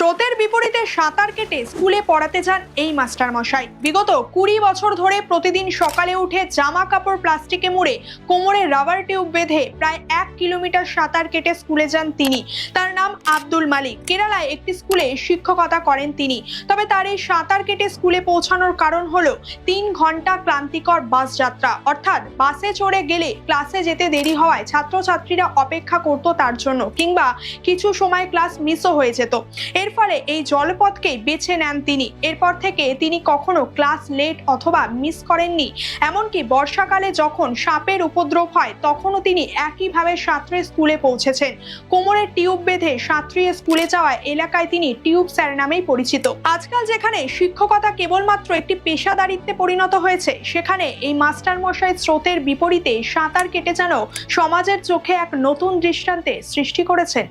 স্রোতের বিপরীতে সাঁতার কেটে স্কুলে পড়াতে যান এই মাস্টার মশাই বিগত কুড়ি বছর ধরে প্রতিদিন সকালে উঠে জামা কাপড় প্লাস্টিকে মুড়ে কোমরে রাবার টিউব বেঁধে প্রায় এক কিলোমিটার সাঁতার কেটে স্কুলে যান তিনি। তার নাম আব্দুল মালিক। কেরালায় একটি স্কুলে শিক্ষকতা করেন তিনি। তবে তার এই সাঁতার কেটে স্কুলে পৌঁছানোর কারণ হলো তিন ঘণ্টা ক্লান্তিকর বাস যাত্রা। অর্থাৎ বাসে চড়ে গেলে ক্লাসে যেতে দেরি হওয়ায় ছাত্রছাত্রীরা অপেক্ষা করত তার জন্য, কিংবা কিছু সময় ক্লাস মিসও হয়ে যেত। এর ফলে এই জলপথকেই বেছে নেন তিনি। এরপর থেকে তিনি কখনো ক্লাস লেট অথবা মিস করেননি। এমনকি বর্ষাকালে যখন সাপের উপদ্রব হয়, তখনও তিনি একইভাবে সাঁতরে স্কুলে পৌঁছেছেন। কোমরের টিউব বেঁধে সাঁতরিয়ে স্কুলে যাওয়ায় এলাকায় তিনি টিউব স্যার নামেই পরিচিত। আজকাল যেখানে শিক্ষকতা কেবলমাত্র একটি পেশাদারিত্বে পরিণত হয়েছে, সেখানে এই মাস্টার মশাই স্রোতের বিপরীতে সাঁতার কেটে যেন সমাজের চোখে এক নতুন দৃষ্টান্তে সৃষ্টি করেছেন